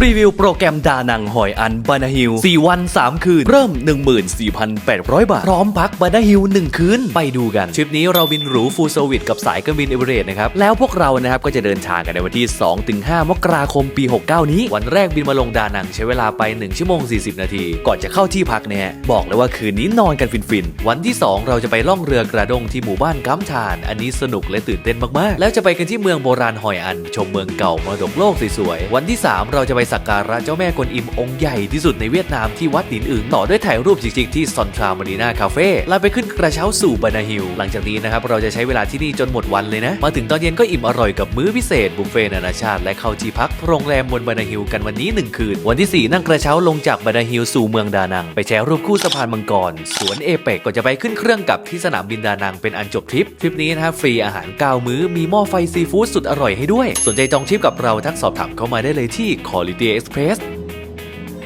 พรีวิวโปรแกรมดานังหอยอันบานาฮิล4วัน 3 คืน เริ่ม 14,800 บาท พร้อมพักบานาฮิล1คืน ไปดูกันทริปนี้เราบินหรูฟูลเซอร์วิสกับสายการบินเอเวอเรสต์นะครับ แล้วพวกเรานะครับก็จะเดินทางกันในวันที่ 2-5 มกราคมปี 69 นี้ วันแรกบินมาลงดานังใช้เวลาไป 1 ชั่วโมง 40 นาที ก่อนจะเข้าที่พักเนี่ยบอกเลยว่าคืนนี้นอนกันฟินๆ วันที่ 2 เราจะไปล่องเรือกระดงที่หมู่บ้านกัมทาน อันนี้สนุกและตื่นเต้นมากๆ แล้วจะไปกันที่เมืองโบราณหอยอัน ชมเมืองเก่ามรดกโลกสวยๆวันที่ 3 เราจะไปสักการะเจ้าแม่กวนอิมองค์ใหญ่ที่สุดในเวียดนามที่วัดดินอึงต่อด้วยถ่ายรูปจริงๆที่ซอนทรามารีนาคาเฟ่แล้วไปขึ้นกระเช้าสู่บานาฮิลหลังจากนี้นะครับเราจะใช้เวลาที่นี่จนหมดวันเลยนะ มาถึงตอนเย็นก็อิ่มอร่อยกับมื้อพิเศษบุฟเฟ่ต์นานาชาติและเข้าที่พักโรงแรมบนบานาฮิลกันวันนี้ 1 คืน วันที่ 4 นั่งกระเช้าลงจากบานาฮิลสู่เมืองดานัง ไปแชร์รูปคู่สะพานมังกร สวนเอเปกก่อนจะไปขึ้นเครื่องกลับที่สนามบินดานังเป็นอันจบทริปทริปนี้นะครับฟรีอาหาร9มื้อมีหม้อไฟซีฟู้ดสุดอร่อยให้ด้วย สนใจจองทริปกับเราทักสอบถามเข้ามาได้เลยที่ The Express